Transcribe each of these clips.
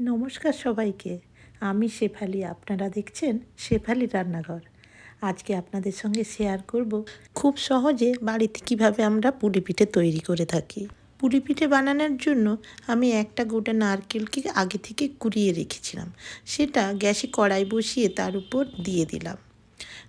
নমস্কার সবাইকে। আমি শেফালি, আপনারা দেখছেন শেফালি রান্নাঘর। আজকে আপনাদের সঙ্গে শেয়ার করব খুব সহজে বাড়িতে কীভাবে আমরা পুলি পিঠে তৈরি করে থাকি। পুলি পিঠে বানানোর জন্য আমি একটা গোটা নারকেলকে আগে থেকে কুড়িয়ে রেখেছিলাম। সেটা গ্যাসে কড়াই বসিয়ে তার উপর দিয়ে দিলাম।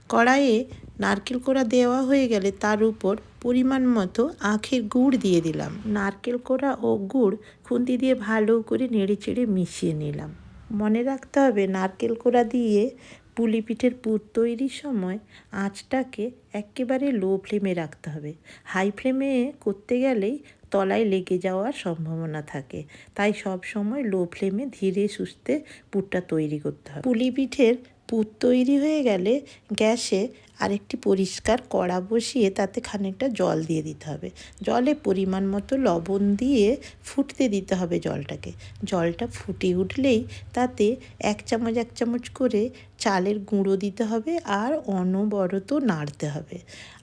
কড়াইয়ে নারকেল কোড়া দেওয়া হয়ে গেলে তার উপর পরিমাণ মতো আখের গুড় দিয়ে দিলাম। নারকেল কোড়া ও গুড় খুন্তি দিয়ে ভালো করে নেড়ে চেড়ে মিশিয়ে নিলাম। মনে রাখতে হবে, নারকেল কোড়া দিয়ে পুলি পিঠের পুর তৈরির সময় আঁচটাকে একেবারে লো ফ্লেমে রাখতে হবে। হাই ফ্লেমে করতে গেলেই তলায় লেগে যাওয়ার সম্ভাবনা থাকে। তাই সব সময় লো ফ্লেমে ধীরে সুস্থে পুরটা তৈরি করতে হবে। পুলি পিঠের পুর তৈরি হয়ে গেলে গ্যাসে আরেকটি পরিষ্কার কড়া বসিয়ে তাতে খানিকটা জল দিয়ে দিতে হবে। জলে পরিমাণ মতো লবণ দিয়ে ফুটতে দিতে হবে জলটাকে। জলটা ফুটে উঠলেই তাতে এক চামচ এক চামচ করে চালের গুঁড়ো দিতে হবে আর অনবরত নাড়তে হবে।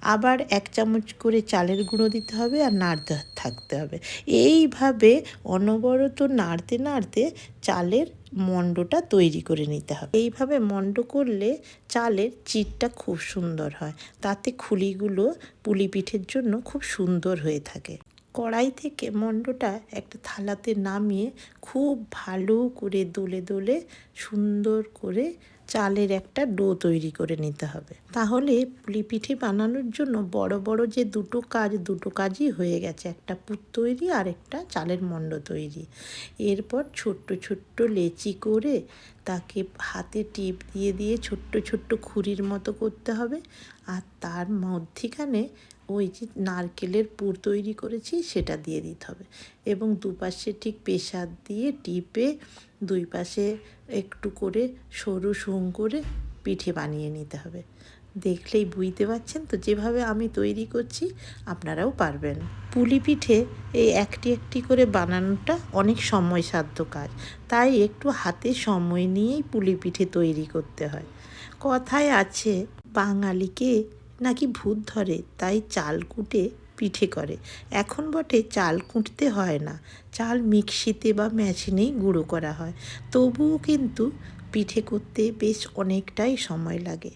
আবার এক চামচ করে চালের গুঁড়ো দিতে হবে আর নাড়তে থাকতে হবে। এইভাবে অনবরত নাড়তে নাড়তে চালের মণ্ডটা তৈরি করে নিতে হবে। এইভাবে মণ্ড করলে চালের চিটটা খুব সুন্দর হয়। তাতে খুলিগুলো পুলি পিঠের জন্য খুব সুন্দর হয়ে থাকে। কড়াই থেকে মণ্ডটা একটা থালাতে নামিয়ে খুব ভালো করে দোলে দোলে সুন্দর করে চালের একটা ডো তৈরি করে নিতে হবে। তাহলে পুলি পিঠে বানানোর জন্য বড় বড় যে দুটো কাজ, দুটো কাজই হয়ে গেছে। একটা পুর তৈরি আর একটা চালের মণ্ড তৈরি। এরপর ছোট্ট ছোট্ট লেচি করে তাকে হাতে টিপ দিয়ে দিয়ে ছোট্ট ছোট্ট খুরির মতো করতে হবে। আর তার মধ্যিখানে ওই যে নারকেলের পুর তৈরি করেছি সেটা দিয়ে দিতে হবে। এবং দুপাশে ঠিক পেশার দিয়ে টিপে দুই পাশে একটু করে সরু সুং করে পিঠে বানিয়ে নিতে হবে। দেখলেই বুঝতে পারছেন তো, যেভাবে আমি তৈরি করছি, আপনারাও পারবেন। পুলি পিঠে এই একটি একটি করে বানানোটা অনেক সময় সাধ্য কাজ। তাই একটু হাতে সময় নিয়েই পুলি পিঠে তৈরি করতে হয়। কথায় আছে, বাঙালিকে নাকি ভূত ধরে, তাই চাল কুটে পিঠে করে। এখন বটে, চাল কুটতে হয় না। চাল মিক্সিতে বা মেশিনেই গুঁড়ো করা হয়। তবুও কিন্তু পিঠে করতে বেশ অনেকটাই সময় লাগে।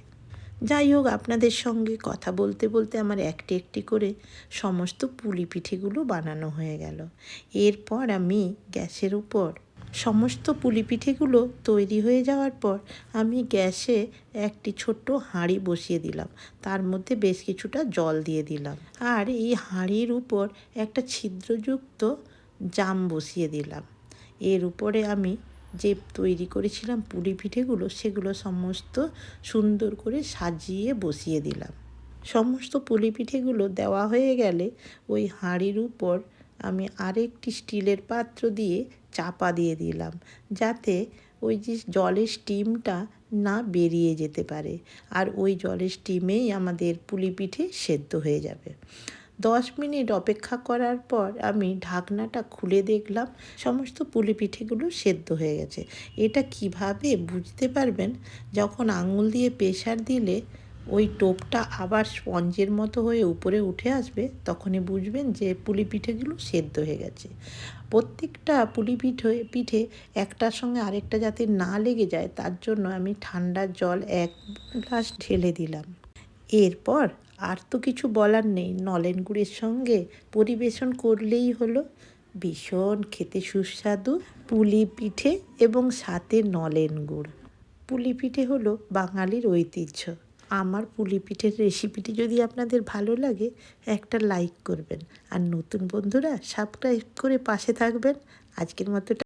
যাই হোক আপনাদের সঙ্গে কথা বলতে বলতে আমার একটি একটি করে সমস্ত পুলি পিঠেগুলো বানানো হয়ে গেল। এরপর আমি গ্যাসের উপর সমস্ত পুলি পিঠেগুলো তৈরি হয়ে যাওয়ার পর আমি গ্যাসে একটি ছোট্ট হাঁড়ি বসিয়ে দিলাম। তার মধ্যে বেশ কিছুটা জল দিয়ে দিলাম। আর এই হাঁড়ির উপর একটা ছিদ্রযুক্ত জাম বসিয়ে দিলাম। এর উপরে আমি যে তৈরি করেছিলাম পুলি পিঠেগুলো, সেগুলো সমস্ত সুন্দর করে সাজিয়ে বসিয়ে দিলাম। সমস্ত পুলি পিঠেগুলো দেওয়া হয়ে গেলে ওই হাঁড়ির উপর আমি আরেকটি স্টিলের পাত্র দিয়ে চাপা দিয়ে দিলাম, যাতে ওই যে জলের স্টিমটা না বেরিয়ে যেতে পারে। আর ওই জলের স্টিমেই আমাদের পুলি পিঠে সেদ্ধ হয়ে যাবে। দশ মিনিট অপেক্ষা করার পর আমি ঢাকনাটা খুলে দেখলাম সমস্ত পুলি পিঠেগুলো সেদ্ধ হয়ে গেছে। এটা কীভাবে বুঝতে পারবেন? যখন আঙুল দিয়ে প্রেশার দিলে ওই টোপটা আবার স্পঞ্জের মতো হয়ে উপরে উঠে আসবে, তখনই বুঝবেন যে পুলি পিঠেগুলো সেদ্ধ হয়ে গেছে। প্রত্যেকটা পুলি পিঠে পিঠে একটার সঙ্গে আরেকটা যাতে না লেগে যায়, তার জন্য আমি ঠান্ডা জল এক গ্লাস ঢেলে দিলাম। এরপর আর তো কিছু বলার নেই। নলেন গুড়ের সঙ্গে পরিবেশন করলেই হলো। ভীষণ খেতে সুস্বাদু পুলি পিঠে এবং সাথে নলেন গুড়। পুলি পিঠে হলো বাঙালির ঐতিহ্য। আমার পুলি পিঠের রেসিপিটি যদি আপনাদের ভালো লাগে, একটা লাইক করবেন। আর নতুন বন্ধুরা সাবস্ক্রাইব করে পাশে থাকবেন। আজকের মতো